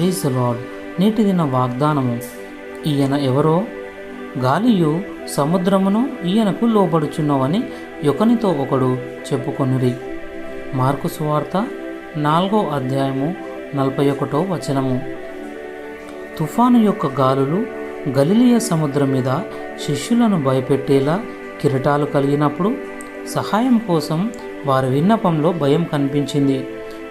Please lord నేటి దిన వాగ్దానము ఈయన ఎవరో? గాలియు సముద్రమును ఈయనకు లోబడుచున్నవని ఒకనితో ఒకడు చెప్పుకొనురి మార్కు సువార్త నాలుగో అధ్యాయము నలభై ఒకటో వచనము. తుఫాను యొక్క గాలులు గలిలియ సముద్రం మీద శిష్యులను భయపెట్టేలా కిరటాలు కలిగినప్పుడు సహాయం కోసం వారి విన్నపంలో భయం కనిపించింది.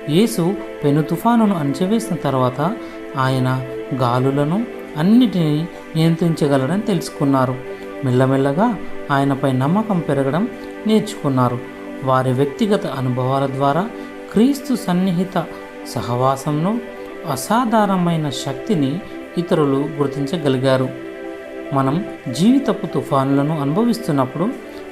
యేసు పెను తుఫానును అణచివేసిన తర్వాత ఆయన గాలులను అన్నిటినీ నియంత్రించగలరని తెలుసుకున్నారు. మెల్లమెల్లగా ఆయనపై నమ్మకం పెరగడం నేర్చుకున్నారు. వారి వ్యక్తిగత అనుభవాల ద్వారా క్రీస్తు సన్నిహిత సహవాసంలో అసాధారణమైన శక్తిని ఇతరులు గుర్తించగలిగారు. మనం జీవితపు తుఫానులను అనుభవిస్తున్నప్పుడు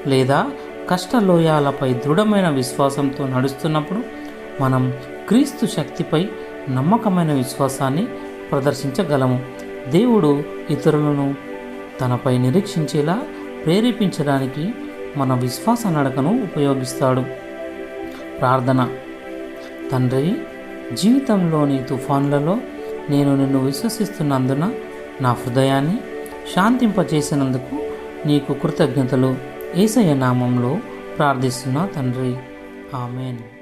లేదా కష్టలోయాలపై దృఢమైన విశ్వాసంతో నడుస్తున్నప్పుడు మనం క్రీస్తు శక్తిపై నమ్మకమైన విశ్వాసాన్ని ప్రదర్శించగలము. దేవుడు ఇతరులను తనపై నిరీక్షించేలా ప్రేరేపించడానికి మన విశ్వాస నడకను ఉపయోగిస్తాడు. ప్రార్థన. తండ్రి జీవితంలోని తుఫాన్లలో నేను నిన్ను విశ్వసిస్తున్నందున నా హృదయాన్ని శాంతింపచేసినందుకు నీకు కృతజ్ఞతలు. ఏసయ్య నామంలో ప్రార్థిస్తున్నా తండ్రి. ఆమెన్.